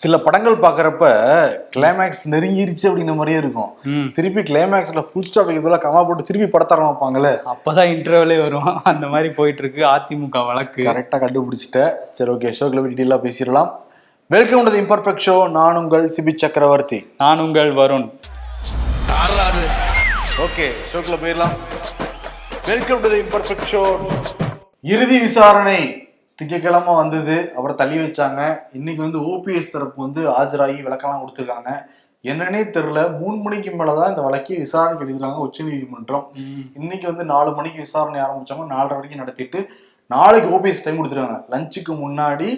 சில படங்கள் பாக்குறப்ப கிளைமேக்ஸ் நெருங்கிருச்சு அப்படின்ற மாதிரியே இருக்கும். திருப்பி கிளைமேக்ஸ்ல ஃபுல் ஸ்டாப் இதெல்லாம் கமா போட்டு திருப்பி படத்த ஆரம்பிப்பாங்கல்ல? அப்பதான் இன்டர்வலே வரும். அந்த மாதிரி போயிட்டு இருக்கு அதிமுக வழக்கு. கரெக்டா கண்டுபிடிச்சிட்ட சரி ஓகே ஷோக்கில் டீட்டெயிலா பேசிடலாம். வெல்கம் டு இம்பர்ஃபெக்ட் ஷோ நான் உங்கள் சிபி சக்கரவர்த்தி. நான் உங்கள் வருண். ஓகே ஷோக்குள்ள போயிடலாம். வெல்கம் டு இம்பர்ஃபெக்ட் ஷோ இறுதி விசாரணை. திங்கக்கிழமை வந்தது அப்புறம் தள்ளி வச்சாங்க. இன்னைக்கு வந்து ஓபிஎஸ் தரப்பு வந்து ஆஜராகி விளக்கம்லாம் கொடுத்துருக்காங்க. என்னன்னே தெரியல. மூணு மணிக்கு மேலதான் இந்த வழக்கை விசாரணை எடுக்கிறாங்க உச்ச நீதிமன்றம். இன்னைக்கு வந்து நாலு மணிக்கு விசாரணை ஆரம்பிச்சாங்க நாலரை வரைக்கும் நடத்திட்டு நாளைக்கு ஓபிஎஸ் டைம் கொடுத்துருக்காங்க. லஞ்சுக்கு முன்னாடி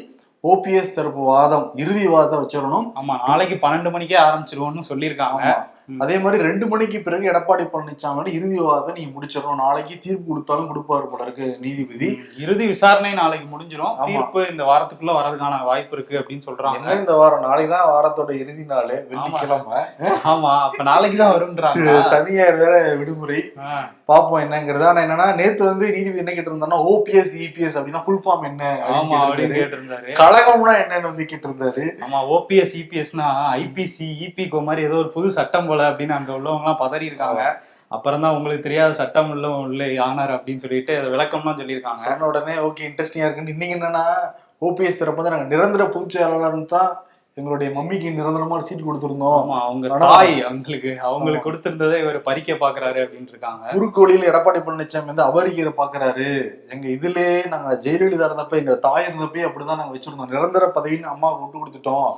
ஓபிஎஸ் தரப்பு வாதம் இறுதி வாதத்தை வச்சிடணும். ஆமா நாளைக்கு பன்னெண்டு மணிக்கே ஆரம்பிச்சிருவோம்னு சொல்லியிருக்காங்க. அதே மாதிரி ரெண்டு மணிக்கு பிறகு எடப்பாடி பழனிசாமி இறுதி வாதத்தை நீங்க முடிச்சிடணும். நாளைக்கு தீர்ப்பு கொடுத்தாலும் கொடுப்பாரு போல இருக்கு நீதிபதி. இறுதி விசாரணை நாளைக்கு முடிஞ்சிரும். ஆமா. தீர்ப்பு இந்த வாரத்துக்குள்ள வரதுக்கான வாய்ப்பு இருக்கு அப்படின்னு சொல்றாங்க. என்ன இந்த வாரம்? நாளைக்கு தான் வாரத்தோட இறுதி நாள் வெள்ளிக்கிழமை. ஆமா அப்ப நாளைக்கு தான் வரும்ன்றாங்க. சனியார் வேற விடுமுறை. பாப்போம் என்னங்கிறது. ஆனா என்னன்னா நேத்து வந்து நீதிபதி என்ன கேட்டு இருந்தாங்கன்னா ஓபிஎஸ் இபிஎஸ் அப்படின்னா ஃபுல் ஃபார்ம் என்ன அப்படின்னு கேட்டிருந்தாரு. கேட்டிருந்தாரு. கழகம்னா என்னன்னு வந்து கேட்டு இருந்தாரு ஆமா ஓபிஎஸ் இபிஎஸ்னா ஐபிசி இபிகோ மாதிரி ஏதோ ஒரு புது சட்டம் போல அப்படின்னு அங்க உள்ளவங்க எல்லாம் பதறி இருக்காங்க அப்புறம் தான் உங்களுக்கு தெரியாத சட்டம் உள்ள உள்ள ஆனார் அப்படின்னு சொல்லிட்டு விளக்கம்லாம் சொல்லியிருக்காங்க. சொன்ன உடனே ஓகே இன்ட்ரெஸ்டிங்கா இருக்குன்னு. இன்னைக்கு என்னன்னா ஓபிஎஸ் தரப்பு வந்து நாங்க நிரந்தர பொதுச் செயலாளர்னு தான் எங்களுடைய மம்மிக்கு நிரந்தரமா சீட் கொடுத்திருந்தோம். ஆமா அவங்க தாய் அவங்களுக்கு. அவங்களுக்கு கொடுத்திருந்ததை இவர் பறிக்க பாக்குறாரு அப்படின்னு இருக்காங்க. குறுக்கு வழியில எடப்பாடி பழனிசாமி வந்து அபரிக்கிற பாக்குறாரு எங்க இதுலயே நாங்க ஜெயலலிதா இருந்தப்ப எங்க தாய் இருந்தப்பே அப்படிதான் நாங்க வச்சிருந்தோம். நிரந்தர பதவின்னு அம்மாவுக்கு விட்டு கொடுத்துட்டோம்.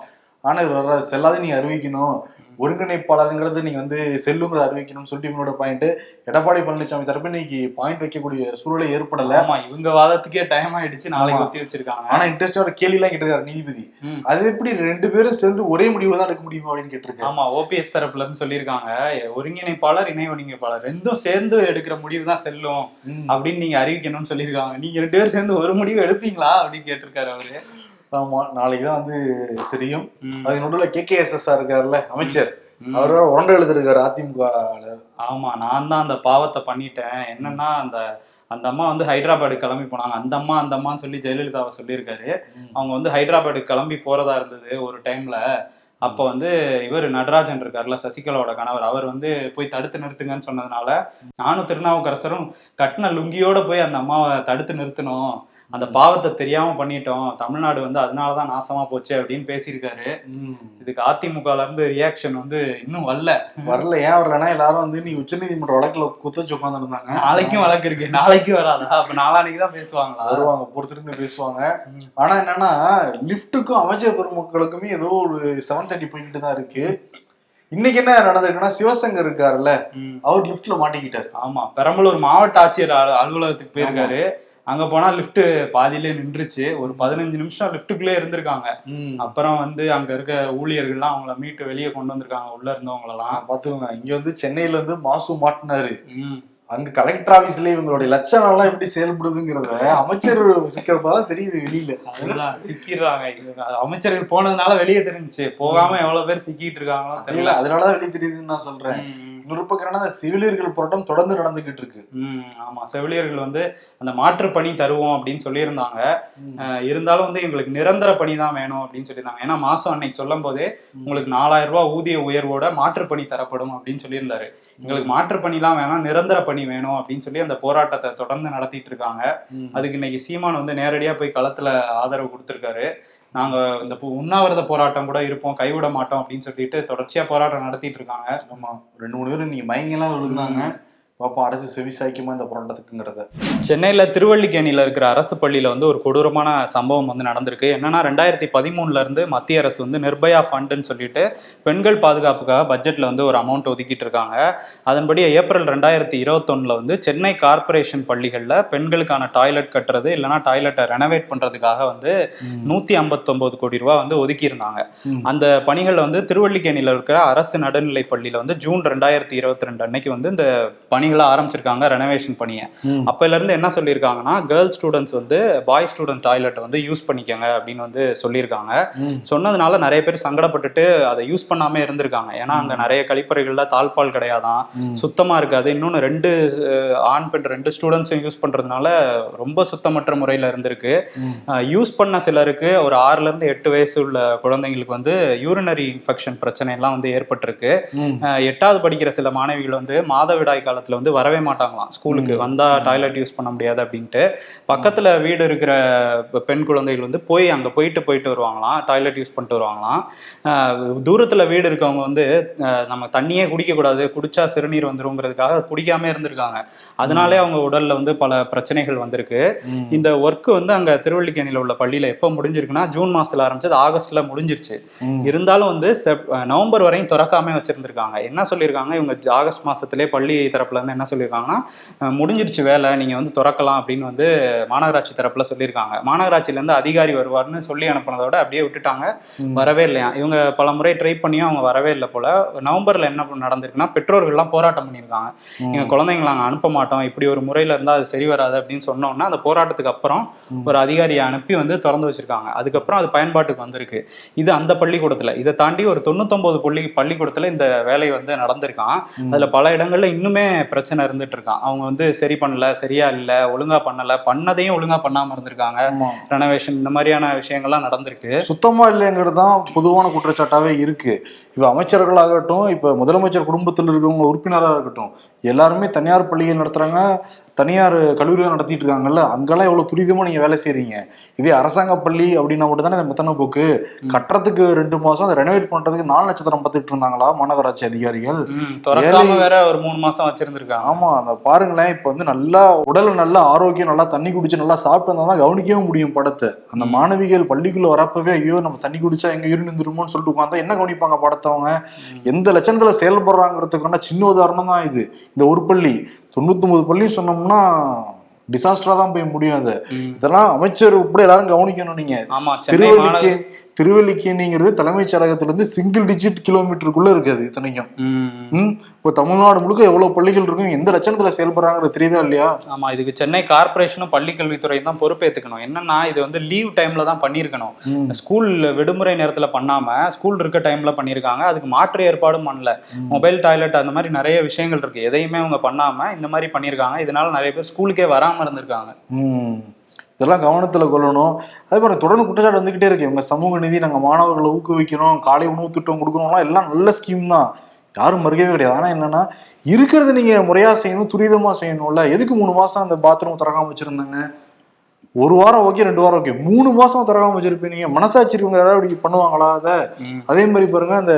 ஆனா இது வர செல்லாத நீ அறிவிக்கணும். ஒருங்கிணைப்பாளருங்கிறது நீங்க வந்து செல்லுங்கிறத அறிவிக்கணும்னு சொல்லிட்டு இவங்களோட பாயிண்ட் எடப்பாடி பழனிசாமி தரப்பு இன்னைக்கு பாயிண்ட் வைக்கக்கூடிய சூழலை ஏற்படல. ஆமா இவங்க வாதத்துக்கே டைம் ஆயிடுச்சு நாளைக்கு. ஒத்தி வச்சிருக்காங்க. ஆனா இன்ட்ரெஸ்டா ஒரு கேள்வி எல்லாம் கேட்டிருக்காரு நீதிபதி. அது எப்படி ரெண்டு பேரும் சேர்ந்து ஒரே முடிவு தான் எடுக்க முடியுமா அப்படின்னு கேட்டிருக்காரு. ஆமா ஓபிஎஸ் தரப்புல இருந்து சொல்லியிருக்காங்க ஒருங்கிணைப்பாளர் இணை ஒருங்கிணைப்பாளர் ரெண்டும் சேர்ந்து எடுக்கிற முடிவு தான் செல்லும். அப்படின்னு நீங்க அறிவிக்கணும்னு சொல்லியிருக்காங்க. நீங்க ரெண்டு பேரும் சேர்ந்து ஒரு முடிவு எடுப்பீங்களா அப்படின்னு கேட்டிருக்காரு அவரு. ஆமா நாளைக்கு தான் வந்து தெரியும். அது நடுவில் கே கே எஸ் எஸ் இருக்காருல்ல அமைச்சர். அவர் உரண்டு எழுதிருக்காரு அதிமுக ஆமா நான் தான் அந்த பாவத்தை பண்ணிட்டேன். என்னன்னா அந்த அந்த அம்மா வந்து ஹைதராபாடு கிளம்பி போனாங்க. அந்த அம்மா அந்த அம்மான்னு சொல்லி ஜெயலலிதாவை சொல்லியிருக்காரு. அவங்க வந்து ஹைதராபாடு கிளம்பி போறதா இருந்தது ஒரு டைம்ல அப்போ வந்து இவர் நடராஜன் இருக்கார்ல சசிகலாவோட கணவர். அவர் வந்து போய் தடுத்து நிறுத்துங்கன்னு சொன்னதுனால நானும் திருநாவுக்கரசரும் கட்டின லுங்கியோட போய் அந்த அம்மாவை தடுத்து நிறுத்தணும். அந்த பாவத்தை தெரியாம பண்ணிட்டோம். தமிழ்நாடு வந்து அதனாலதான் நாசமா போச்சு அப்படின்னு பேசியிருக்காரு. இதுக்கு அதிமுகல இருந்து ரியாக்ஷன் வந்து இன்னும் வரல. வரல. ஏன் வரலன்னா எல்லாரும் வந்து நீ உச்சநீதிமன்ற வழக்குல குத்தச்சு உட்கார்ந்து இருந்தாங்க நாளைக்கும் வழக்கு இருக்கு. நாளைக்கும் வராதா? அப்ப நாளானைக்கு தான் பேசுவாங்களா? வருவாங்க பொறுத்திருந்து பேசுவாங்க. ஆனா என்னன்னா லிப்ட்டுக்கும் அமைச்சர் பெருமக்களுக்குமே ஏதோ ஒரு செவன் தேர்ட்டி போய்கிட்டு தான் இருக்கு. இன்னைக்கு என்ன நடந்திருக்குன்னா சிவசங்கர் இருக்காருல்ல. அவர் லிப்ட்ல மாட்டிக்கிட்டாரு. ஆமா. பெரம்பலூர் மாவட்ட ஆட்சியர் அலு- அலுவலகத்துக்கு போயிருக்காரு. அங்க போனா லிஃப்ட் பாதியிலே நின்றுச்சு. ஒரு பதினஞ்சு நிமிஷம் லிஃப்ட்டுக்குள்ளே இருந்திருக்காங்க. அப்புறம் வந்து அங்க இருக்க ஊழியர்கள்லாம் அவங்கள மீட்டு வெளியே கொண்டு வந்திருக்காங்க உள்ள இருந்தவங்களெல்லாம். பாத்துக்கோங்க. இங்க வந்து சென்னையில இருந்து மாசு மாட்டினாரு. அங்க கலெக்டர் ஆபீஸ்ல இவங்களுடைய லட்சணம் எல்லாம் எப்படி செயல்படுதுங்கிறத அமைச்சர் சிக்கிறப்பதான் தெரியுது வெளியில. அதுதான் சிக்கிடுறாங்க. இவங்க அமைச்சர்கள் போனதுனால வெளியே தெரிஞ்சுச்சு. போகாம எவ்வளவு பேர் சிக்கிட்டு இருக்காங்களோ தெரியல தெரியல. அதனாலதான் வெளியே தெரியுதுன்னு நான் சொல்றேன். என்னன்னா செவிலியர்கள் போராட்டம் தொடர்ந்து நடந்துகிட்டு இருக்கு. ஆமா. செவிலியர்கள் வந்து அந்த மாற்று பணி தருவோம் அப்படின்னு சொல்லியிருந்தாங்க. இருந்தாலும் வந்து எங்களுக்கு நிரந்தர பணி தான் வேணும் அப்படின்னு சொல்லியிருந்தாங்க. ஏன்னா மாசம் அன்னைக்கு சொல்லும் போதே உங்களுக்கு நாலாயிரம் ரூபாய் ஊதிய உயர்வோட மாற்று பணி தரப்படும் அப்படின்னு சொல்லியிருந்தாரு. எங்களுக்கு மாற்று பணிலாம் வேணாம் நிரந்தர பணி வேணும் அப்படின்னு சொல்லி அந்த போராட்டத்தை தொடர்ந்து நடத்திட்டு இருக்காங்க. அதுக்கு இன்னைக்கு சீமான் வந்து நேரடியா போய் களத்துல ஆதரவு கொடுத்திருக்காரு. நாங்க இந்த பு- உண்ணாவிரத போராட்டம் கூட இருப்போம் கைவிட மாட்டோம் அப்படின்னு சொல்லிட்டு தொடர்ச்சியா போராட்டம் நடத்திட்டு இருக்காங்க. ஆமா. ரெண்டு மூணு பேரும் நீங்க மயங்கெல்லாம் விழுந்தாங்க. பாப்போம் அரசு செவி சாய்க்குமா இந்த போராட்டத்துக்குங்கிறத சென்னையில திருவல்லிக்கேணியில இருக்கிற அரசு பள்ளியில வந்து ஒரு கொடூரமான சம்பவம் வந்து நடந்திருக்கு. என்னன்னா ரெண்டாயிரத்தி பதிமூணுல இருந்து மத்திய அரசு வந்து நிர்பயா ஃபண்டுன்னு சொல்லிட்டு பெண்கள் பாதுகாப்புக்காக பட்ஜெட்ல வந்து ஒரு அமௌண்ட் ஒதுக்கிட்டு இருக்காங்க. அதன்படி ஏப்ரல் ரெண்டாயிரத்தி இருபத்தொன்னுல வந்து சென்னை கார்ப்பரேஷன் பள்ளிகள்ல பெண்களுக்கான டாய்லெட் கட்டுறது இல்லைன்னா டாய்லெட்டை ரெனோவேட் பண்றதுக்காக வந்து நூத்தி ஐம்பத்தொன்பது கோடி ரூபாய் வந்து ஒதுக்கி இருந்தாங்க ம். அந்த பணிகள் வந்து திருவல்லிக்கேணியில இருக்கிற அரசு நடுநிலை பள்ளியில வந்து ஜூன் ரெண்டாயிரத்தி இருபத்தி ரெண்டு அன்னைக்கு வந்து இந்த பணி பணிகளை ஆரம்பிச்சிருக்காங்க ரெனோவேஷன் பணியை. இருந்து என்ன சொல்லியிருக்காங்கன்னா கேர்ள் ஸ்டூடெண்ட்ஸ் வந்து பாய் ஸ்டூடெண்ட் டாய்லெட் வந்து யூஸ் பண்ணிக்கங்க அப்படின்னு வந்து சொல்லியிருக்காங்க. சொன்னதுனால நிறைய பேர் சங்கடப்பட்டுட்டு அதை யூஸ் பண்ணாம இருந்திருக்காங்க. ஏன்னா அங்க நிறைய கழிப்பறைகள்ல தாழ்பால் கிடையாதான். சுத்தமா இருக்காது. இன்னொன்னு ரெண்டு ஆண் பெண் ரெண்டு ஸ்டூடெண்ட்ஸும் யூஸ் பண்றதுனால ரொம்ப சுத்தமற்ற முறையில இருந்திருக்கு. யூஸ் பண்ண சிலருக்கு ஒரு ஆறுல இருந்து எட்டு வயசு உள்ள குழந்தைங்களுக்கு வந்து யூரினரி இன்ஃபெக்ஷன் பிரச்சனை எல்லாம் வந்து ஏற்பட்டிருக்கு. எட்டாவது படிக்கிற சில மாணவிகள் வந்து மாதவிடாய் காலத்துல வந்து வரவே மாட்டாங்களாம். ஸ்கூலுக்கு வந்தா டாய்லெட் யூஸ் பண்ண முடியாது அப்படின்ட்டு. பக்கத்துல வீடு இருக்கிற பெண் குழந்தைகள் வந்து போய் அங்க போயிட்டு போயிட்டு வருவாங்களாம். டாய்லெட் யூஸ் பண்ணிட்டு வருவாங்களாம். தூரத்துல வீடு இருக்கவங்க வந்து நம்ம தண்ணியே குடிக்க கூடாது குடிச்சா சிறுநீர் வந்துருங்கிறதுக்காக குடிக்காம இருந்திருக்காங்க. அதனாலே அவங்க உடல்ல வந்து பல பிரச்சனைகள் வந்திருக்கு. இந்த ஒர்க் வந்து அங்க திருவள்ளிக்கேணியில உள்ள பள்ளியில எப்போ முடிஞ்சிருக்குன்னா ஜூன் மாசத்துல ஆரம்பிச்சது ஆகஸ்ட்ல முடிஞ்சிருச்சு. இருந்தாலும் வந்து செப் நவம்பர் வரையும் திறக்காம வச்சிருந்திருக்காங்க. என்ன சொல்லியிருக்காங்க? இவங்க ஆகஸ்ட் மாசத்திலே பள்ளி தரப்புல இருந்து என்ன சொல்லியிருக்காங்கன்னா முடிஞ்சிருச்சு வேலை நீங்க வந்து திறக்கலாம் அப்படின்னு வந்து மாநகராட்சி தரப்புல சொல்லியிருக்காங்க. மாநகராட்சியில இருந்து அதிகாரி வருவார்னு சொல்லி அனுப்புனதோட அப்படியே விட்டுட்டாங்க. வரவே இல்லையா? இவங்க பல முறை ட்ரை பண்ணியும் அவங்க வரவே இல்லை போல. நவம்பர்ல என்ன நடந்திருக்குன்னா பெற்றோர்கள்லாம் போராட்டம் பண்ணியிருக்காங்க. ம். எங்க குழந்தைங்களை நாங்கள் அனுப்ப மாட்டோம். இப்படி ஒரு முறையில இருந்தா அது சரி வராது அப்படின்னு சொன்னோம்னா அந்த போராட்டத்துக்கு அப்புறம். ஒரு அதிகாரியை அனுப்பி வந்து திறந்து வச்சிருக்காங்க. அதுக்கப்புறம் அது பயன்பாட்டுக்கு வந்திருக்கு. இது அந்த பள்ளிக்கூடத்துல. இதை தாண்டி ஒரு தொண்ணூத்தொன்பது பள்ளி பள்ளிக்கூடத்துல இந்த வேலை வந்து நடந்திருக்கான். அதுல பல இடங்கள்ல இன்னுமே பிரச்சனை இருந்துட்டு இருக்கான் அவங்க வந்து சரி பண்ணல சரியா இல்ல ஒழுங்கா பண்ணல பண்ணதையும் ஒழுங்கா பண்ணாம இருந்திருக்காங்க. ரெனோவேஷன் இந்த மாதிரியான விஷயங்கள்லாம் நடந்திருக்கு. சுத்தமா இல்லைங்கிறது தான் பொதுவான குற்றச்சாட்டாவே இருக்கு. இப்ப அமைச்சர்களாகட்டும் இப்ப முதலமைச்சர் குடும்பத்தில் இருக்கிறவங்க உறுப்பினராக இருக்கட்டும் எல்லாருமே தனியார் பள்ளிகள் நடத்துறாங்க தனியார் கல்லூரிகள் நடத்திட்டு இருக்காங்கல்ல அங்கெல்லாம் எவ்வளவு துரிதமா நீங்க வேலை செய்றீங்க? இதே அரசாங்க பள்ளி அப்படின்னா மட்டும் தானே மெத்தன போக்கு? கட்டுறதுக்கு ரெண்டு மாசம் அதை ரெனோவேட் பண்றதுக்கு நாலு நட்சத்திரம் பார்த்துட்டு இருந்தாங்களா மாநகராட்சி அதிகாரிகள்? வேற ஒரு மூணு மாசம் வச்சிருந்திருக்காங்க. ஆமா அந்த பாருங்களேன் இப்ப வந்து நல்லா உடல் நல்லா ஆரோக்கியம் நல்லா தண்ணி குடிச்சு நல்லா சாப்பிட்டு வந்தா தான் கவனிக்கவும் முடியும் படத்தை. அந்த மாணவிகள் பள்ளிக்குள்ள வரப்பவே ஐயோ நம்ம தண்ணி குடிச்சா எங்க யூரின் இருந்துருமோன்னு சொல்லிட்டு உட்காந்தா என்ன கவனிப்பாங்க படத்தை? அவங்க எந்த லட்சணத்துல செயல்படுறாங்கிறதுக்கான சின்ன உதாரணம் தான் இது. இந்த ஒரு பள்ளி தொண்ணூத்தொன்பது பள்ளி சொன்னோம்னா டிசாஸ்டரா தான் போய் முடியும் அது. இதெல்லாம் அமைச்சர் உட்பட எல்லாரும் கவனிக்கணும் நீங்க. திருவல்லிக்கே திருவல்லிக்கேணிங்கிறது தலைமைச் செயலகத்துல இருந்து சிங்கிள் டிஜிட் கிலோமீட்டருக்குள்ள இருக்கு அது இத்தனைக்கும் இப்போ தமிழ்நாடு முழுக்க எவ்வளவு பள்ளிகள் இருக்கும்? எந்த லட்சணத்துல செயல்படுறாங்கிறது தெரியுதா இல்லையா? ஆமா இதுக்கு சென்னை கார்ப்பரேஷனும் பள்ளி கல்வித்துறையும் தான் பொறுப்பேத்துக்கணும். என்னன்னா இது வந்து லீவ் டைம்ல தான் பண்ணியிருக்கணும். ஸ்கூல் விடுமுறை நேரத்துல பண்ணாம ஸ்கூல் இருக்க டைம்ல பண்ணியிருக்காங்க. அதுக்கு மாற்று ஏற்பாடும் பண்ணல. மொபைல் டாய்லெட் அந்த மாதிரி நிறைய விஷயங்கள் இருக்கு. எதையுமே அவங்க பண்ணாம இந்த மாதிரி பண்ணியிருக்காங்க. இதனால நிறைய பேர் ஸ்கூலுக்கே வராம இருந்திருக்காங்க. ம். இதெல்லாம் கவனத்துல கொள்ளணும். அதே மாதிரி தொடர்ந்து குற்றச்சாட்டு வந்துகிட்டே இருக்கு. இவங்க சமூக நிதி நாங்க மாணவர்களை ஊக்குவிக்கணும் காலை உணவு திட்டம் கொடுக்கணும்லாம் எல்லாம் நல்ல ஸ்கீம் தான். யாரும் மறுக்கவே கிடையாது. ஆனா என்னன்னா இருக்கிறத நீங்க முறையா செய்யணும் துரிதமா செய்யணும்ல. எதுக்கு மூணு மாசம் அந்த பாத்ரூம் திறக்காம வச்சிருந்தாங்க? ஒரு வாரம் ஓகே ரெண்டு வாரம் ஓகே மூணு மாசம் திறக்காம வச்சிருப்பீங்க மனசாட்சி இருக்கவங்க யாராவது இப்படி பண்ணுவாங்களா அதை. அதே மாதிரி பாருங்க அந்த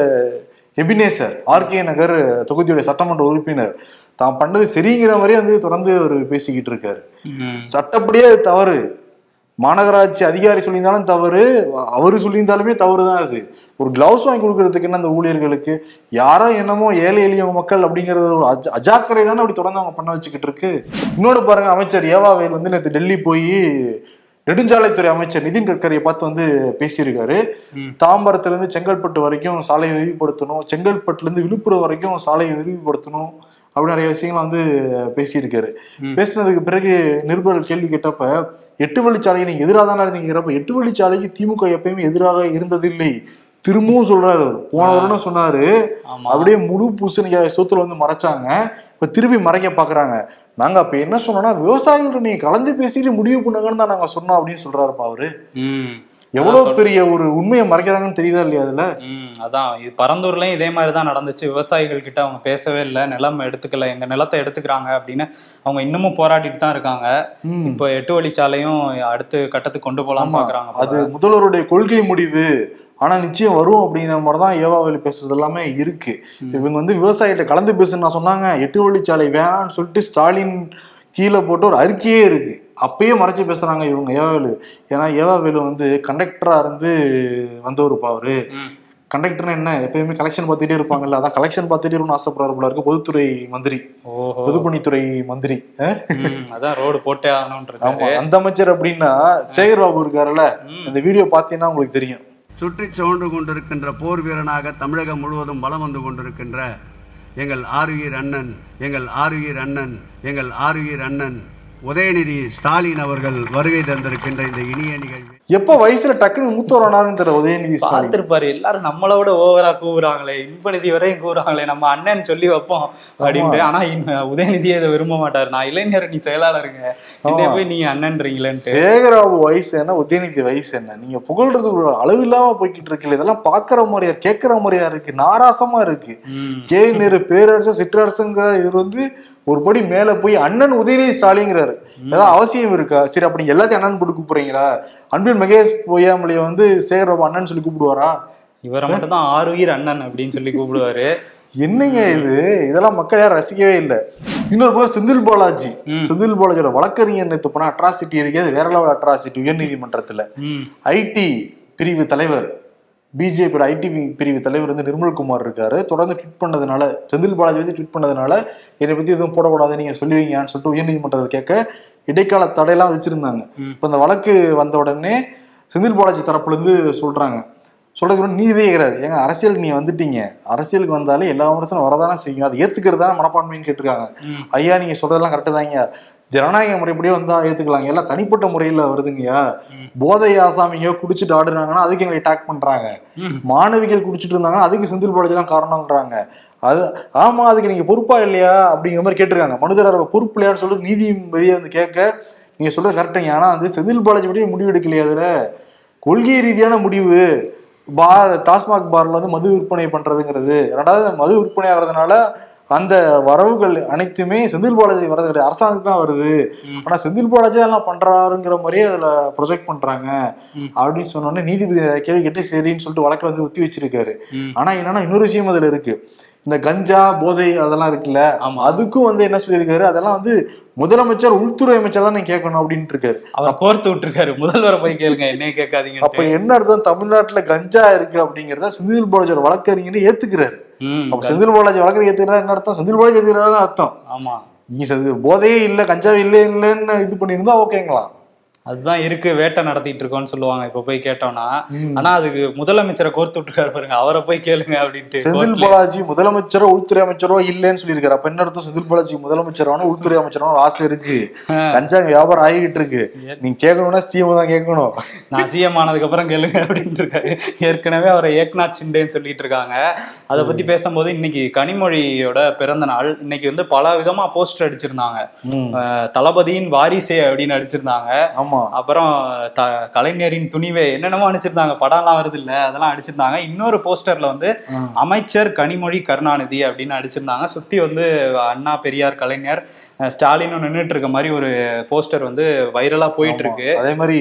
எபினேசர் ஆர்கே நகர் தொகுதியுடைய சட்டமன்ற உறுப்பினர். தான் பண்ணது சரிங்கிற மாதிரியே வந்து தொடர்ந்து அவர் பேசிக்கிட்டு இருக்காரு. சட்டப்படியே அது தவறு. மாநகராட்சி அதிகாரி சொல்லியிருந்தாலும் தவறு. அவரு சொல்லியிருந்தாலுமே தவறு தான் அது. ஒரு கிளவுஸ் வாங்கி கொடுக்கறதுக்கு என்ன அந்த ஊழியர்களுக்கு? யாரோ என்னமோ ஏழை எளிய மக்கள் அப்படிங்கறது ஒரு அஜ- அஜாக்கிரதை தானே அப்படி தொடர்ந்து அவங்க பண்ண வச்சுக்கிட்டு இருக்கு. இன்னொன்று பாருங்க அமைச்சர் ஏவாவேல் வந்து நேற்று டெல்லி போய் நெடுஞ்சாலைத்துறை அமைச்சர் நிதின் கட்கரியை பார்த்து வந்து பேசியிருக்காரு. தாம்பரத்துல இருந்து செங்கல்பட்டு வரைக்கும் சாலையை விரிவுபடுத்தணும். செங்கல்பட்டுல இருந்து விழுப்புரம் வரைக்கும் சாலையை விரிவுபடுத்தணும். அப்படி நிறைய விஷயங்களை வந்து பேசியிருக்காரு. பேசினதுக்கு பிறகு நிருபர்கள் கேள்வி கேட்டப்ப எட்டு வழிச்சாலைக்கு நீங்க எதிராக தானே இருந்தீங்கிறப்ப எட்டு வழிச்சாலைக்கு திமுக எப்பயுமே எதிராக இருந்ததில்லை. திரும்பவும் சொல்றாரு அவர். போன வருடம் சொன்னாரு. அப்படியே முழு பூசணிக்காய் சோத்துல வந்து மறைச்சாங்க. இப்ப திருப்பி மறைக்க பாக்குறாங்க. நாங்க அப்ப என்ன சொன்னோம்னா விவசாயிகள் நீங்க கலந்து பேசிட்டு முடிவு பண்ணுங்கன்னு தான் நாங்க சொன்னோம் அப்படின்னு சொல்றாருப்பா அவரு. எவ்வளவு பெரிய ஒரு உண்மையை மறைக்கிறாங்கன்னு தெரியுதா இல்லையா அதுல? ம் அதான். இது பரந்தூர்லயும் இதே மாதிரி தான் நடந்துச்சு. விவசாயிகள் கிட்ட அவங்க பேசவே இல்லை. நிலம் எடுத்துக்கல. எங்க நிலத்தை எடுத்துக்கிறாங்க அப்படின்னு அவங்க இன்னமும் போராடிட்டு தான் இருக்காங்க. இப்போ எட்டு வழிச்சாலையும் அடுத்த கட்டத்துக்கு கொண்டு போலாம். பாக்குறாங்க. அது முதல்வருடைய கொள்கை முடிவு. ஆனா நிச்சயம் வரும் அப்படிங்கிற மாதிரி தான் ஏவாவெளி பேசுறது எல்லாமே இருக்கு. இவங்க வந்து விவசாயிகிட்ட கலந்து பேசுன்னு சொன்னாங்க. எட்டு வழிச்சாலை வேணாம்னு சொல்லிட்டு ஸ்டாலின் கீழே போட்டு ஒரு அறிக்கையே இருக்கு. அப்பயே மறைச்சு பேசுறாங்க இவங்க ஏவாவேலு ஏன்னா ஏவாவேலு வந்து கண்டக்டரா இருந்து வந்தவருப்பா அவரு. கண்டக்டர்னா என்ன? எப்பயுமே கலெக்ஷன் பார்த்துட்டே இருப்பாங்கல்ல அதான் கலெக்ஷன் பார்த்துட்டே இருக்கணும்னு ஆசைப்படுறாரு போல இருக்கு. பொதுத்துறை மந்திரி. பொதுப்பணித்துறை மந்திரி. அதான் ரோடு போட்டே ஆகணும்ன்றது. அந்த அமைச்சர் அப்படின்னா சேகர் பாபு இருக்காருல்ல ம். அந்த வீடியோ பார்த்தீங்கன்னா உங்களுக்கு தெரியும். சுற்றிச் சுழன்று கொண்டிருக்கின்ற போர் வீரனாக தமிழகம் முழுவதும் வலம் வந்து கொண்டிருக்கின்ற எங்கள் ஆருயிர் அண்ணன் எங்கள் ஆருயிர் அண்ணன் எங்கள் ஆருயிர் அண்ணன் உதயநிதி ஸ்டாலின் அவர்கள் வருகை தந்திருக்கின்ற இந்த இனிய நிகழ்வு. எப்ப வயசுல டக்குன்னு மூத்தவர் ஆனாருன்னு தெரியல உதயநிதி ஸ்டாலின்? பார்த்திருப்பாரு. எல்லாரும் நம்மளோட ஓவரா கூவுறாங்களே. இன்பநிதி வரையும் கூவுறாங்களே. நம்ம அண்ணன் சொல்லி வைப்போம் அப்படின்ட்டு. ஆனா உதயநிதியே இதை விரும்ப மாட்டாரு. நான் இளைஞர் நீ செயலாளருங்க. என்னைய ஆமா. போய் நீங்க அண்ணன்றீங்களேன்ட்டு. சேகராபு வயசு என்ன? உதயநிதி வயசு என்ன? நீங்க புகழ்றது ஒரு அளவு இல்லாம போய்கிட்டு இருக்குல்ல இதெல்லாம் பாக்குற மாதிரியா கேட்கிற மாதிரியா இருக்கு. நாராசமா இருக்கு. ம். கே. நேரு பேரரசு சிற்றரசுங்கிற இவர் வந்து ஒரு படி மேல போய் அண்ணன் உதயநிதி ஸ்டாலிங்கிறாரு ஏதாவது அவசியம் இருக்கா? சரி அப்ப நீங்க எல்லாத்தையும் அண்ணன் போட்டு கூப்பிடுறீங்களா அன்பில் மகேஷ் பொய்யாமலைய வந்து சேகரபாபு அண்ணன் சொல்லி கூப்பிடுவாரா? இவரை மட்டும் தான் ஆறுயிர் அண்ணன் அப்படின்னு சொல்லி கூப்பிடுவாரு. என்னங்க இது? இதெல்லாம் மக்கள் யாரும் ரசிக்கவே இல்லை. இன்னொரு பக்கம் செந்தில் பாலாஜி. செந்தில் பாலாஜியோட வழக்கறிஞர் நேத்து போனா அட்ராசிட்டி இருக்கு அது வேற லெவல் அட்ராசிட்டி உயர்நீதிமன்றத்துல. ஐடி பிரிவு தலைவர். பிஜேபியோட ஐடி பிரிவு தலைவர் வந்து நிர்மல்குமார் இருக்காரு. தொடர்ந்து ட்வீட் பண்ணதுனால செந்தில் பாலாஜி வந்து ட்வீட் பண்ணதுனால என்னை பத்தி எதுவும் போடக்கூடாது நீங்க சொல்லுவீங்கன்னு சொல்லிட்டு உயர்நீதிமன்றத்தில் கேட்க இடைக்கால தடையெல்லாம் வச்சிருந்தாங்க. இப்ப இந்த வழக்கு வந்த உடனே செந்தில் பாலாஜி தரப்புல இருந்து சொல்றாங்க. சொல்றது கூட நீதியே கிடையாது ஏங்க அரசியலுக்கு நீ வந்துட்டீங்க. அரசியலுக்கு வந்தாலே எல்லா விமர்சனம் வரதானே செய்யும். அதை ஏத்துக்கிறது தானே மனப்பான்மைன்னு கேட்டிருக்காங்க. ஐயா நீங்க சொல்றதெல்லாம் கரெக்டு தாங்க. ஜனநாயக முறைப்படியே வந்தா ஏத்துக்கலாங்க எல்லாம் தனிப்பட்ட முறையில வருதுங்கய்யா. போதை ஆசாமிங்க குடிச்சிட்டு ஆடுறாங்கன்னா அதுக்கு எங்களை அட்டாக் பண்றாங்க. மாணவிகள் குடிச்சிட்டு இருந்தாங்கன்னா அதுக்கு செந்தில் பாலாஜி தான் காரணம்ன்றாங்க. அது ஆமா அதுக்கு நீங்க பொறுப்பா இல்லையா? அப்படிங்கிற மாதிரி கேட்டிருக்காங்க. மனுதாரர் பொறுப்பு இல்லையான்னு சொல்லிட்டு நீதிபதியை வந்து கேட்க நீங்க சொல்றது கரெக்டுங்க ஆனா வந்து செந்தில் பாலாஜி படி முடிவு எடுக்கலையா அதுல? கொள்கை ரீதியான முடிவு. பார் டாஸ்மாக் பார்ல வந்து மது விற்பனை பண்றதுங்கிறது. ரெண்டாவது மது விற்பனை ஆகிறதுனால அந்த வரவுகள் அனைத்துமே செந்தில் பாலாஜி வரது கிடையாது அரசாங்கத்துக்கு தான் வருது. ஆனா செந்தில் பாலாஜி அதெல்லாம் பண்றாருங்கிற மாதிரியே அதுல ப்ரொஜெக்ட் பண்றாங்க. அப்படின்னு சொன்ன உடனே நீதிபதி கேள்வி கேட்டு சரின்னு சொல்லிட்டு வழக்கை வந்து ஒத்தி வச்சிருக்காரு. ஆனா என்னன்னா இன்னொரு விஷயம் அதுல இருக்கு இந்த கஞ்சா போதை அதெல்லாம் இருக்குல்ல ஆமா. அதுக்கும் வந்து என்ன சொல்லியிருக்காரு? அதெல்லாம் வந்து முதலமைச்சர் உள்துறை அமைச்சர் தான் நீங்க கேட்கணும் அப்படின்ட்டு இருக்காரு அவர் கோர்த்து விட்டுருக்காரு. முதல்வரை போய் கேளுங்க என்னைய கேட்காதீங்க அப்ப என்ன அர்த்தம்? தமிழ்நாட்டுல கஞ்சா இருக்கு அப்படிங்கறத செந்தில் பாலாஜியோட வழக்கறிஞர் ஏத்துக்கிறாரு. அப்ப செந்தில் பாலாஜி வழக்கறிஞர் ஏத்துக்கிறாரு? என்ன அர்த்தம்? செந்தில் பாலாஜி ஏத்துக்கிறாரு தான் அர்த்தம். ஆமா. நீ போதையே இல்ல கஞ்சா இல்ல இல்லன்னு இது பண்ணியிருந்தா ஓகேங்களாம் அதுதான் இருக்கு வேட்டை நடத்திட்டு இருக்கோம்னு சொல்லுவாங்க. இப்ப போய் கேட்டோம்னா. ஆனா அதுக்கு முதலமைச்சரை கோர்த்து விட்டுருக்காரு பாருங்க. அவரை போய் கேளுங்க அப்படின்ட்டு செந்தில். பாலாஜி முதலமைச்சரோ உள்துறை அமைச்சரோ இல்லைன்னு சொல்லியிருக்காரு. அப்ப என்ன அர்த்தம்? செந்தில் பாலாஜி முதலமைச்சரான உள்துறை அமைச்சரான ஆசை இருக்கு. கஞ்சா வியாபாரம் ஆகிட்டு இருக்கு. நீங்க கேட்கணும்னா சிஎம் தான் கேட்கணும். நான் சிஎம் ஆனதுக்கு அப்புறம் கேளுங்க அப்படின்னு இருக்காரு. ஏற்கனவே அவரை ஏக்நாத் சிண்டேன்னு சொல்லிட்டு இருக்காங்க. அதை பத்தி பேசும்போது இன்னைக்கு கனிமொழியோட பிறந்த நாள். இன்னைக்கு வந்து பல விதமா போஸ்டர் அடிச்சிருந்தாங்க. தளபதியின் வாரிசே அப்படின்னு அடிச்சிருந்தாங்க. ஆமா. அப்புறம் த கலைஞரின் துணிவே என்னென்னமோ அடிச்சிருந்தாங்க படம்லாம் வருது இல்ல அதெல்லாம் அடிச்சிருந்தாங்க இன்னொரு போஸ்டர்ல வந்து. அமைச்சர் கனிமொழி கருணாநிதி அப்படின்னு அடிச்சிருந்தாங்க சுத்தி வந்து அண்ணா பெரியார் கலைஞர் அஹ் ஸ்டாலினும் நின்றுட்டு இருக்க மாதிரி ஒரு போஸ்டர் வந்து வைரலா போயிட்டு இருக்கு அதே மாதிரி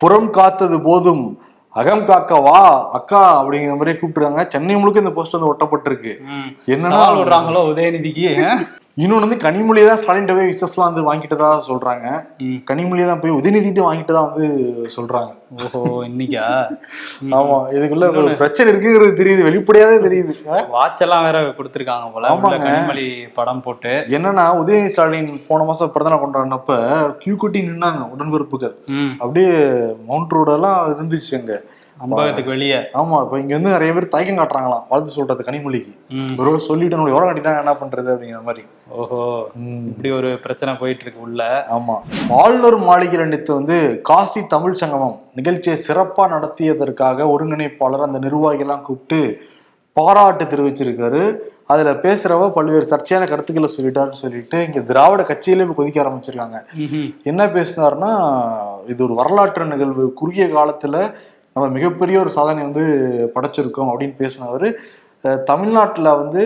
புறம் காத்தது போதும் அகம் காக்க வா அக்கா அப்படிங்கிற மாதிரி கூப்பிட்டுருக்காங்க. சென்னை முழுக்க இந்த போஸ்ட் வந்து ஒட்டப்பட்டிருக்கு. என்னன்னா விடுறாங்களோ உதயநிதிக்கு? அஹ்? இன்னொன்னு வந்து கனிமொழி தான் ஸ்டாலின் போய் விசஸ்லாம் வந்து வாங்கிட்டதா சொல்றாங்க. ம். கனிமொழி தான் போய் உதயநிதிட்டு வாங்கிட்டு தான் வந்து சொல்றாங்க. ஓஹோ இன்னைக்கா ஆமா இதுக்குள்ள ஒரு பிரச்சனை இருக்குங்கிறது தெரியுது வெளிப்படையாவே தெரியுது? வாட்ச் எல்லாம் வேற கொடுத்துருக்காங்க போல ஆமாங்க. கனிமொழி படம் போட்டு. என்னன்னா உதயநிதி ஸ்டாலின் போன மாசம் பிறந்தநாள் கொண்டாடினப்ப கியூ குட்டி நின்னாங்க உடன்பிறப்புகள். அப்படியே மவுண்ட் ரோடெல்லாம் இருந்துச்சு அங்க. அன்பகத்துக்கு வெளியே. ஆமா இப்ப இங்க வந்து நிறைய பேர் தயக்கம் காட்டுறாங்களாம். வாழ்த்து சொல்றது கனிமொழிக்கு. ம். ஒரு சொல்லிட்டு எவ்வளவு கட்டிட்டாங்க என்ன பண்றது அப்படிங்கிற மாதிரி. ஓஹோ. இப்படி ஒரு பிரச்சனை போயிட்டு இருக்கு உள்ள. ஆமா. ஆளுநர் மாளிகையில் நேற்று வந்து காசி தமிழ் சங்கமம் நிகழ்ச்சியை சிறப்பா நடத்தியதற்காக ஒருங்கிணைப்பாளர் அந்த நிர்வாகிகள்லாம் கூப்பிட்டு பாராட்டு தெரிவிச்சிருக்காரு. அதுல பேசுறவ பல்வேறு சர்ச்சையான கருத்துக்களை சொல்லிட்டாருன்னு சொல்லிட்டு இங்க திராவிட கட்சியிலே கொதிக்க ஆரம்பிச்சிருக்காங்க. என்ன பேசினாருன்னா இது ஒரு வரலாற்று நிகழ்வு. குறுகிய காலத்துல நம்ம மிகப்பெரிய ஒரு சாதனை வந்து படைச்சிருக்கோம் அப்படின்னு பேசினவர் தமிழ்நாட்டுல வந்து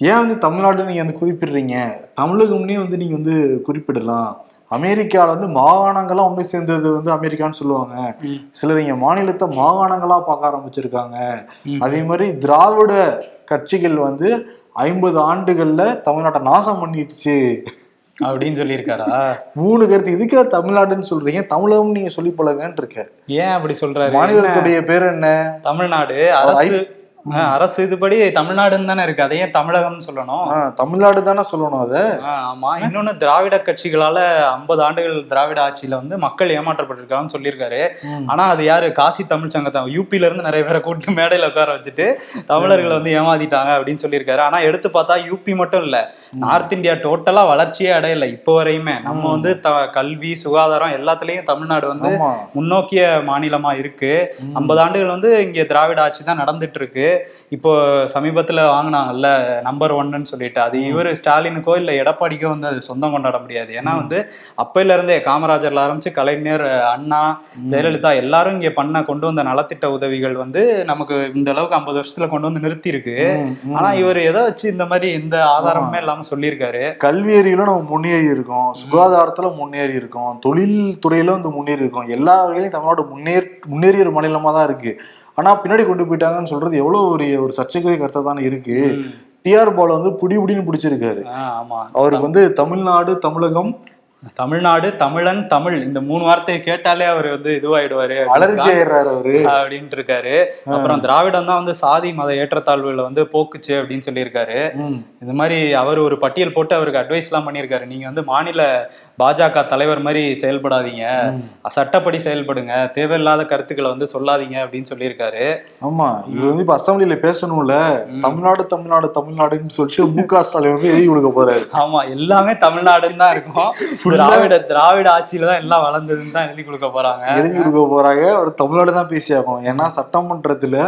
ஏன் வந்து தமிழ்நாடு நீங்க வந்து குறிப்பிடுறீங்க? தமிழகம்னே வந்து நீங்க வந்து குறிப்பிடலாம். அமெரிக்கால வந்து மாகாணங்களா ஒன்று சேர்ந்தது வந்து அமெரிக்கான்னு சொல்லுவாங்க. சிலர் இங்க மாநிலத்தை மாகாணங்களா பார்க்க ஆரம்பிச்சிருக்காங்க. அதே மாதிரி திராவிட கட்சிகள் வந்து ஐம்பது ஆண்டுகள்ல தமிழ்நாட்டை நாசம் பண்ணிடுச்சு. அப்படின்னு சொல்லியிருக்காரா? மூணு கருத்து இதுக்கே தமிழ்நாடுன்னு சொல்றீங்க தமிழகம் நீங்க சொல்லி பழகன்னு இருக்க ஏன் அப்படி சொல்றாரு? மாநிலத்துடைய பேர் என்ன? தமிழ்நாடு அரசு அரசு இதுபடி தமிழ்நாடுன்னு தானே இருக்கு. அதையே தமிழகம்னு சொல்லணும். தமிழ்நாடு தானே சொல்லணும் அதை? ஆமா. இன்னொன்னு திராவிட கட்சிகளால ஐம்பது ஆண்டுகள் திராவிட ஆட்சியில வந்து மக்கள் ஏமாற்றப்பட்டிருக்காங்கன்னு சொல்லியிருக்காரு. ஆனா அது யாரு? காசி தமிழ் சங்கத்தை யூபில இருந்து நிறைய பேரை கூட்டு மேடையில உட்கார வச்சுட்டு தமிழர்களை வந்து ஏமாத்திட்டாங்க அப்படின்னு சொல்லியிருக்காரு. ஆனா எடுத்து பார்த்தா யூபி மட்டும் இல்ல. நார்த் இந்தியா டோட்டலா வளர்ச்சியே அடையல இப்போ வரையுமே. நம்ம. வந்து கல்வி சுகாதாரம் எல்லாத்துலயும் தமிழ்நாடு வந்து முன்னோக்கிய மாநிலமா இருக்கு. ஐம்பது ஆண்டுகள் வந்து இங்க திராவிட ஆட்சி தான் நடந்துட்டு இருக்கு. இப்போ சமீபத்துல வாங்கினாங்கல்ல நம்பர் ஒன்னு சொல்லிட்டு. அது இவர் ஸ்டாலினுக்கோ இல்ல எடப்பாடிக்கோ வந்து அது சொந்தம் கொண்டாட முடியாது. ஏன்னா வந்து அப்பையில இருந்தே காமராஜர்ல ஆரம்பிச்சு கலைஞர் அண்ணா ஜெயலலிதா எல்லாரும் இங்க பண்ண கொண்டு வந்த நலத்திட்ட உதவிகள் வந்து நமக்கு இந்த அளவுக்கு ஐம்பது வருஷத்துல கொண்டு வந்து நிறுத்தி இருக்கு. ஆனா இவர் எதை வச்சு இந்த மாதிரி எந்த ஆதாரமுமே இல்லாம சொல்லியிருக்காரு. கல்வியறியில நம்ம முன்னேறி இருக்கோம். சுகாதாரத்துல முன்னேறி இருக்கோம். தொழில் துறையில வந்து முன்னேறி இருக்கோம். எல்லா வகையிலும் தமிழ்நாடு முன்னேற் முன்னேறிய ஒரு மாநிலமா தான் இருக்கு. ஆனா பின்னாடி கொண்டு போயிட்டாங்கன்னு சொல்றது எவ்வளவு ஒரு ஒரு சர்ச்சைக்குரிய கருத்தா தானே இருக்கு. டிஆர் பால வந்து புடி புடின்னு பிடிச்சிருக்காரு. அவருக்கு வந்து தமிழ்நாடு தமிழகம் தமிழ்நாடு தமிழன் தமிழ். இந்த மூணு வார்த்தையை கேட்டாலே அவர் வந்து இதுவாயிடுவாரு. அவரு. அப்படின்ட்டு இருக்காரு அப்புறம் திராவிடம் தான் வந்து சாதி மத ஏற்றத்தாழ்வுகளை வந்து போக்குச்சு அப்படின்னு சொல்லியிருக்காரு. இது மாதிரி அவர் ஒரு பட்டியல் போட்டு அவருக்கு அட்வைஸ் எல்லாம் பண்ணியிருக்காரு. நீங்க வந்து மாநில பாஜக தலைவர் மாதிரி செயல்படாதீங்க. சட்டப்படி செயல்படுங்க. தேவையில்லாத கருத்துக்களை வந்து சொல்லாதீங்க அப்படின்னு சொல்லியிருக்காரு. ஆமா. இவர் வந்து இப்ப அசம்பிளில பேசணும்ல. தமிழ்நாடு தமிழ்நாடு தமிழ்நாடுன்னு சொல்லிட்டு மு க ஸ்டாலின் வந்து எழுதி கொடுக்க போறாரு. ஆமா. எல்லாமே தமிழ்நாடுன்னு தான் இருக்கும். திராவிட திராவிட ஆட்சியில தான் எல்லாம் வளர்ந்ததுன்னு தான் எழுதி கொடுக்க போறாங்க. எழுதி கொடுக்க போறாங்க. அவர் தமிழ்நாடு தான் பேசி ஆகும் ஏன்னா சட்டமன்றத்துல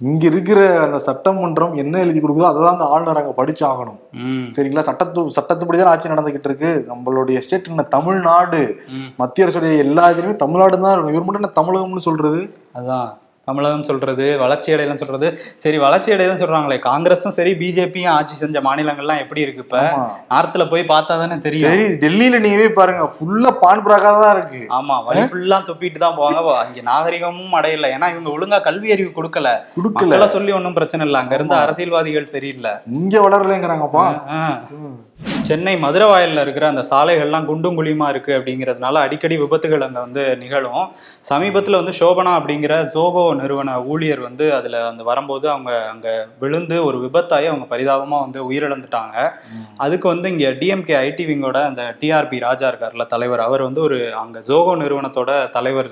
இங்க இருக்கிற அந்த சட்டமன்றம் என்ன எழுதி கொடுக்குதோ அதை தான் அந்த ஆளுநர் அங்க படிச்சு ஆகணும் ம், சரிங்களா? சட்டத்து சட்டத்துப்படி தான் ஆட்சி நடந்துகிட்டு இருக்கு நம்மளுடைய ஸ்டேட் என்ன? தமிழ்நாடு. மத்திய அரசுடைய எல்லா இதுலயுமே தமிழ்நாடு தான் இவர் மட்டும் என்ன தமிழகம்னு சொல்றது? அதான். தமிழகம் சொல்றது வளர்ச்சி அடையலன்னு சொல்றது. சரி வளர்ச்சி அடையலன்னு சொல்றாங்களே. காங்கிரஸும் சரி பிஜேபியும் ஆட்சி செஞ்ச மாநிலங்கள்லாம் எப்படி இருக்கு இப்ப? ஆமா. நார்த்ல போய் பார்த்தா தானே தெரியும். சரி டெல்லியில நீங்கவே பாருங்க ஃபுல்லா பான் தான் இருக்கு. ஆமா வழி ஃபுல்லா துப்பிட்டு தான் போவாங்க. அங்க நாகரிகமும் அடையல. ஏன்னா இவங்க ஒழுங்கா கல்வி அறிவு கொடுக்கல. கொடுக்கல. சொல்லி ஒன்றும் பிரச்சனை இல்லை. அங்க இருந்த அரசியல்வாதிகள் சரியில்லை. இங்க வளரலைங்கிறாங்கப்பா. சென்னை மதுரவாயல்ல இருக்கிற அந்த சாலைகள்லாம் குண்டும் குழியுமா இருக்கு அப்படிங்கிறதுனால அடிக்கடி விபத்துகள் அங்க வந்து நிகழும். சமீபத்துல வந்து சோபனா அப்படிங்கிற ஜோகோ நிறுவன ஊழியர் வந்து அதுல அந்த வரும்போது அவங்க அங்க விழுந்து ஒரு விபத்தாகி அவங்க பரிதாபமா வந்து உயிரிழந்துட்டாங்க. அதுக்கு வந்து இங்க டிஎம்கே ஐடி விங்கோட அந்த டிஆர்பி ராஜா இருக்கார்ல தலைவர் அவர் வந்து ஒரு அங்க ஜோகோ நிறுவனத்தோட தலைவர்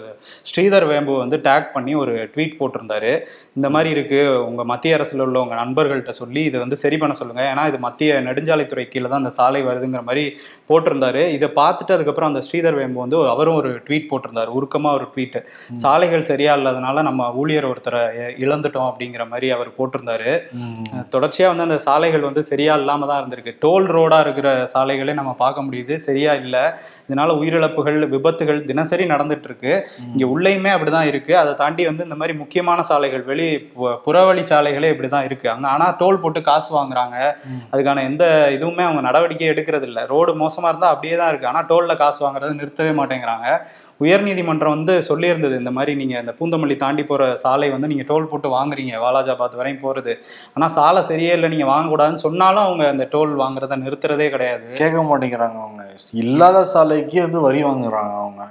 ஸ்ரீதர் வேம்பு வந்து டேக் பண்ணி ஒரு ட்வீட் போட்டிருந்தாரு. இந்த மாதிரி இருக்கு உங்க மத்திய அரசுல உள்ள உங்க நண்பர்கள்ட்ட சொல்லி இதை வந்து சரி பண்ண சொல்லுங்க. ஏன்னா இது மத்திய நெடுஞ்சாலைத்துறை கீழே தான் அந்த சாலை வருதுங்கிற மாதிரி போட்டிருந்தாரு. இதை பார்த்துட்டு அதுக்கப்புறம் அந்த ஸ்ரீதர் வேம்பு வந்து அவரும் ஒரு ட்வீட் போட்டிருந்தாரு. உருக்கமா ஒரு ட்வீட் சாலைகள் சரியா இல்லாதனால நம்ம ஊழியர் ஒருத்தரை இழந்துட்டோம் அப்படிங்கிற மாதிரி அவர் போட்டிருந்தாரு. ம். தொடர்ச்சியா வந்து அந்த சாலைகள் வந்து சரியா இல்லாம தான் இருந்திருக்கு. டோல் ரோடா இருக்கிற சாலைகளே நம்ம பார்க்க முடியுது. சரியா இல்ல. இதனால உயிரிழப்புகள் விபத்துகள் தினசரி நடந்துட்டு இருக்கு இங்க உள்ளேயுமே அப்படிதான் இருக்கு. அதை தாண்டி வந்து இந்த மாதிரி முக்கியமான சாலைகள் வெளி புறவழி சாலைகளே இப்படிதான் இருக்கு. அங்க ஆனா டோல் போட்டு காசு வாங்குறாங்க. அதுக்கான எந்த இதுவுமே அவங்க நடவடிக்கை எடுக்கிறது இல்ல ரோடு மோசமா இருந்தா அப்படியே தான் இருக்கு. ஆனா டோல்ல காசு வாங்குறது நிறுத்தவே மாட்டேங்கிறாங்க. உயர்நீதிமன்றம் வந்து சொல்லியிருந்தது இந்த மாதிரி நீங்க இந்த பூந்தமல்லி தாண்டி போற சாலை வந்து நீங்க டோல் போட்டு வாங்குறீங்க. வாலாஜாபாத் வரையும் போறது. ஆனா சாலை சரியே இல்லை நீங்க வாங்கக்கூடாதுன்னு சொன்னாலும் அவங்க அந்த டோல் வாங்குறத நிறுத்துறதே கிடையாது. கேட்க மாட்டேங்கிறாங்க அவங்க. இல்லாத சாலைக்கு வந்து வரி வாங்குறாங்க அவங்க.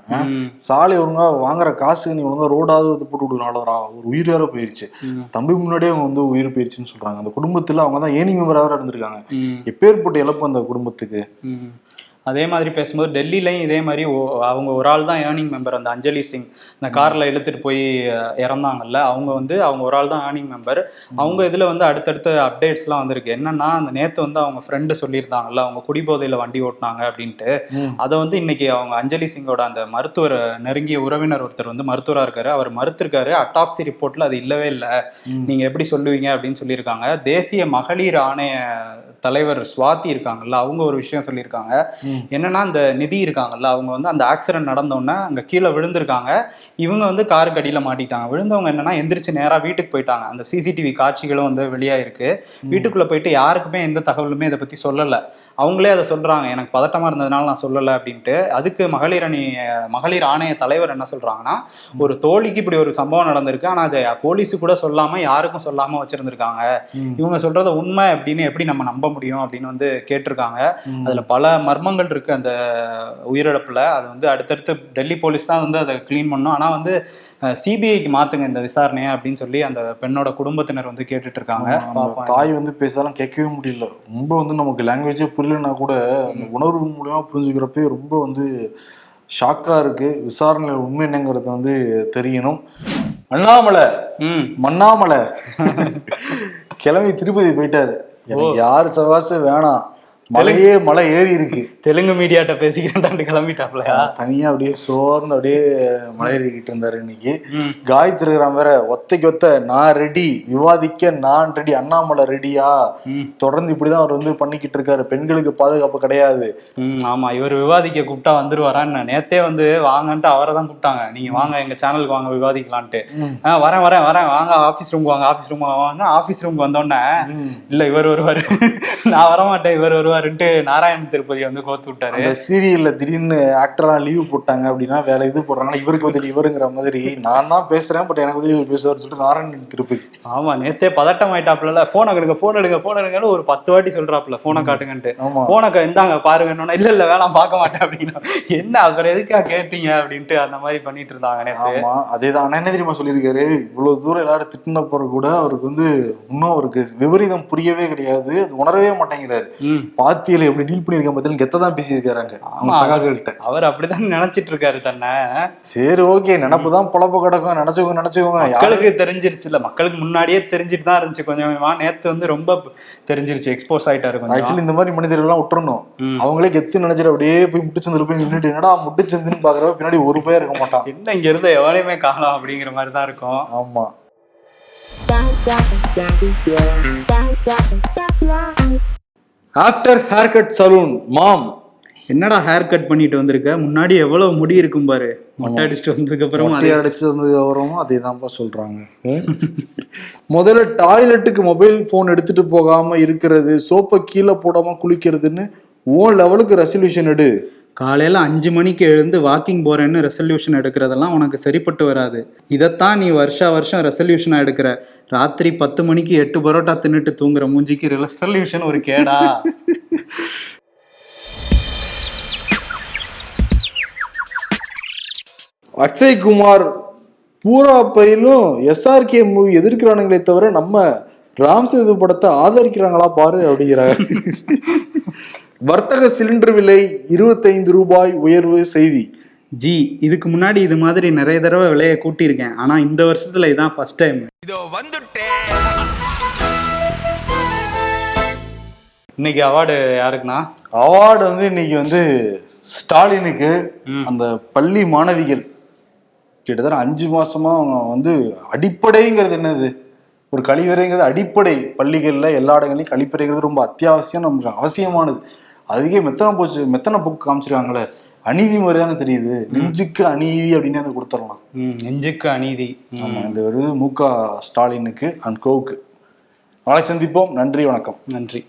சாலை ஒழுங்கா வாங்குற காசுக்கு நீ ஒழுங்கா ரோடாவது வந்து போட்டு விடுனால ஒரு உயிர் வேற போயிருச்சு. தம்பி முன்னாடியே அவங்க வந்து உயிர் போயிருச்சுன்னு சொல்றாங்க. அந்த குடும்பத்துல அவங்க தான் ஏனி மெம்பராக இருந்திருக்காங்க. எப்பேற்பட்ட இழப்பு அந்த குடும்பத்துக்கு. அதே மாதிரி பேசும்போது டெல்லிலையும் இதே மாதிரி அவங்க ஒரு ஆள் தான் ஏர்னிங் மெம்பர் அந்த அஞ்சலி சிங். இந்த கார்ல இழுத்துட்டு போய் இறந்தாங்கல்ல அவங்க வந்து அவங்க ஒரு ஆள் தான் ஏர்னிங் மெம்பர் அவங்க இதுல வந்து அடுத்தடுத்த அப்டேட்ஸ்லாம் வந்திருக்கு. என்னன்னா அந்த நேத்து வந்து அவங்க ஃப்ரெண்டு சொல்லியிருந்தாங்கல்ல அவங்க குடிபோதையில வண்டி ஓட்டினாங்க அப்படின்ட்டு. அதை வந்து இன்னைக்கு அவங்க அஞ்சலி சிங்கோட அந்த மருத்துவர் நெருங்கிய உறவினர் ஒருத்தர் வந்து மருத்துவரா இருக்காரு. அவர் மறுத்திருக்காரு. அட்டாப்சி ரிப்போர்ட்ல அது இல்லவே இல்லை. ம். நீங்க எப்படி சொல்லுவீங்க அப்படின்னு சொல்லியிருக்காங்க. தேசிய மகளிர் ஆணைய தலைவர் சுவாதி இருக்காங்கல்ல அவங்க ஒரு விஷயம் சொல்லியிருக்காங்க. என்னன்னா இந்த நிதி இருக்காங்கல்ல அவங்க வந்து அந்த ஆக்சிடென்ட் நடந்தோடனே அங்க கீழே விழுந்திருக்காங்க. இவங்க வந்து காருக்கு அடியில மாட்டிட்டாங்க விழுந்தவங்க என்னன்னா எந்திரிச்சு நேரா வீட்டுக்கு போயிட்டாங்க. அந்த சிசிடிவி காட்சிகளும் வந்து வெளியாயிருக்கு. வீட்டுக்குள்ள போயிட்டு யாருக்குமே எந்த தகவலுமே இதை பத்தி சொல்லல. அவங்களே அதை சொல்றாங்க. எனக்கு பதட்டமா இருந்ததுனால நான் சொல்லல அப்படின்ட்டு. அதுக்கு மகளிர் அணி மகளிர் ஆணைய தலைவர் என்ன சொல்றாங்கன்னா ஒரு தோழிக்கு இப்படி ஒரு சம்பவம் நடந்திருக்கு. ஆனா அதை போலீஸு கூட சொல்லாம யாருக்கும் சொல்லாம வச்சிருந்திருக்காங்க. இவங்க சொல்றத உண்மை அப்படின்னு எப்படி நம்ம நம்ப முடியும் அப்படின்னு வந்து கேட்டிருக்காங்க. அதுல பல மர்மங்கள் இருக்கு அந்த உயிரிழப்புல. அது வந்து அடுத்தடுத்து டெல்லி போலீஸ் தான் வந்து அதை க்ளீன் பண்ணும். ஆனா வந்து சிபிஐக்கு மாத்துங்க இந்த விசாரணையை அப்படின்னு சொல்லி அந்த பெண்ணோட குடும்பத்தினர் வந்து கேட்டுட்டு இருக்காங்க. தாய் வந்து பேசலாம் கேட்கவே முடியல. ரொம்ப வந்து நமக்கு லாங்குவேஜே புரியலனா கூட அந்த உணர்வு மூலியமா புரிஞ்சுக்கிறப்பே ரொம்ப வந்து ஷாக்கா இருக்கு. விசாரணை உண்மை என்னங்கிறது வந்து தெரியணும். அண்ணாமலை மண்ணாமலை கிளம்பி திருப்பதி போயிட்டாரு. எனக்கு யாரு சவாசம் வேணாம். மலையே மலை ஏறி இருக்கு. தெலுங்கு மீடியாட்ட பேசிக்கிறேன்டான்னு கிளம்பிட்டாப்லையா? தனியா அப்படியே சோர்ந்து அப்படியே மலை ஏறிக்கிட்டு இருந்தாரு இன்னைக்கு. காயத்ரி இருக்கிறான் வேற ஒத்தைக்கு ஒத்த நான் ரெடி விவாதிக்க நான் ரெடி அண்ணாமலை ரெடியா தொடர்ந்து இப்படிதான் அவர் வந்து பண்ணிக்கிட்டு இருக்காரு. பெண்களுக்கு பாதுகாப்பு கிடையாது. ஆமா இவர் விவாதிக்க கூப்பிட்டா வந்துருவாரான்னு நேத்தே வந்து வாங்கன்ட்டு அவரை தான் கூப்பிட்டாங்க. நீங்க வாங்க எங்க சேனலுக்கு வாங்க விவாதிக்கலான்ட்டு. வரேன் வரேன் வரேன். வாங்க ஆபீஸ் ரூம் வாங்க ஆபீஸ் ரூம் வாங்க. ஆபீஸ் ரூம் வந்தோடனே. இல்ல இவர் வருவாரு. நான் வரமாட்டேன் இவர் வருவாருன்ட்டு நாராயண திருப்பதி வந்து கோத்து விட்டாரு. அந்த சீரியல்ல திடீர்னு ஆக்டர்லாம் லீவ் போட்டாங்க அப்படின்னா வேற இது போடுறாங்கன்னா இவருக்கு பதில் இவருங்கிற மாதிரி. நான் தான் பேசுறேன் பட் எனக்கு பதில் இவர் பேசுவார்னு சொல்லிட்டு நாராயணன் திருப்பதி. ஆமா நேத்தே பதட்டம் ஆயிட்டாப்ல போன் எடுங்க போன் எடுங்க போன் எடுங்கன்னு ஒரு பத்து வாட்டி சொல்றாப்ல போனை காட்டுங்கன்ட்டு. போனை இந்தாங்க பாருங்கன்னு இல்ல இல்ல வேணாம் பார்க்க மாட்டேன் அப்படின்னா. என்ன அப்புறம் எதுக்கா கேட்டீங்க அப்படின்ட்டு அந்த மாதிரி பண்ணிட்டு இருந்தாங்க நேத்து. ஆமா அதேதான். என்ன தெரியுமா சொல்லியிருக்காரு? இவ்வளவு தூரம் எல்லாரும் திட்டின கூட அவருக்கு வந்து இன்னும் அவருக்கு விபரீதம் புரியவே கிடையாது. உணரவே மாட்டேங்கிறாரு. பாத்தியில எப்படி டீல் பண்ணிருக்க பதில் கெத்த தான் பேசியிருக்காங்க அவங்க ஆமா. சகாக்கள்கிட்ட. அவர் அப்படிதான் நினைச்சிட்டு இருக்காரு தன்னை. சரி ஓகே நினப்பு தான் பொழப்பு கிடக்கும். நினைச்சுக்கோங்க நினைச்சுக்கோங்க மக்களுக்கு தெரிஞ்சிருச்சு இல்ல மக்களுக்கு முன்னாடியே தெரிஞ்சிட்டு தான் இருந்துச்சு கொஞ்சம் கொஞ்சமா. நேத்து வந்து ரொம்ப தெரிஞ்சிருச்சு எக்ஸ்போஸ் ஆயிட்டாரு கொஞ்சம். ஆக்சுவலி இந்த மாதிரி மனிதர்கள் எல்லாம் விட்டுறணும். அவங்களே கெத்து நினைச்சிட்டு அப்படியே போய் முட்டுச்சந்தில் போய் நின்றுட்டு என்னடா முட்டுச்சந்துன்னு பாக்குறப்ப பின்னாடி ஒரு பேர் இருக்க மாட்டான். என்ன இங்க இருந்து எவனையுமே காணலாம் அப்படிங்கிற மாதிரி தான் இருக்கும். ஆமா. After hair cut salon mom என்னடா ஹேர் கட் பண்ணிட்டு வந்திருக்க? முன்னாடி எவ்வளவு முடி இருக்கும் பாரு. மொட்டை அடிச்சுட்டு வந்ததுக்கு அப்புறம் மொட்டை அடிச்சு வந்ததுக்கு அப்புறமும் அதே தான்ப்பா சொல்றாங்க முதல்ல டாய்லெட்டுக்கு மொபைல் ஃபோன் எடுத்துட்டு போகாம இருக்கிறது சோப்பை கீழே போடாம குளிக்கிறதுன்னு ஓ லெவலுக்கு ரெசல்யூஷன் எடு. காலையில அஞ்சு மணிக்கு எழுந்து வாக்கிங் போறேன்னு ரெசல்யூஷன் எடுக்கிறதெல்லாம் உனக்கு சரிப்பட்டு வராது. இதைத்தான் நீ வருஷா வருஷம் ரெசல்யூஷனா எடுக்கிற. ராத்திரி பத்து மணிக்கு எட்டு பரோட்டா தின்னுட்டு தூங்குற மூஞ்சிக்கு ரெசல்யூஷன் ஒரு கேடா. அக்ஷய் குமார் பூரா பயிலும் எஸ்ஆர்கே மூவி எதிர்க்கிறானுங்களே தவிர நம்ம ராம் சேது படத்தை ஆதரிக்கிறாங்களா பாரு அப்படிங்கிறாங்க வர்த்தக சிலிண்டர் விலை இருபத்தைந்து ரூபாய் உயர்வு செய்தி. ஜி இதுக்கு முன்னாடி இது மாதிரி நிறைய தடவை விலையை கூட்டியிருக்கேன். ஆனா இந்த வருஷத்துல இதான் ஃபர்ஸ்ட் டைம் இன்னைக்கு அவார்டு யாருக்குண்ணா? அவார்டு வந்து இன்னைக்கு வந்து ஸ்டாலினுக்கு. அந்த பள்ளி மாணவிகள். கிட்டத்தட்ட அஞ்சு மாசமா அவங்க வந்து அடிப்படைங்கிறது என்னது? ஒரு கழிவறைங்கிறது அடிப்படை. பள்ளிகள்ல எல்லா இடங்களையும் கழிப்பறைங்கிறது ரொம்ப அத்தியாவசியம் நமக்கு அவசியமானது. அதுக்கே மெத்தனை போச்சு மெத்தனை புக் காமிச்சிருக்காங்களே. அநீதி மாதிரி தானே தெரியுது நெஞ்சுக்கு அநீதி அப்படின்னு அதை கொடுத்துடலாம். நெஞ்சுக்கு அநீதி. ம், ஆமா இந்த விருது மு க ஸ்டாலினுக்கு அண்ட் கோவுக்கு நாளை சந்திப்போம். நன்றி வணக்கம். நன்றி.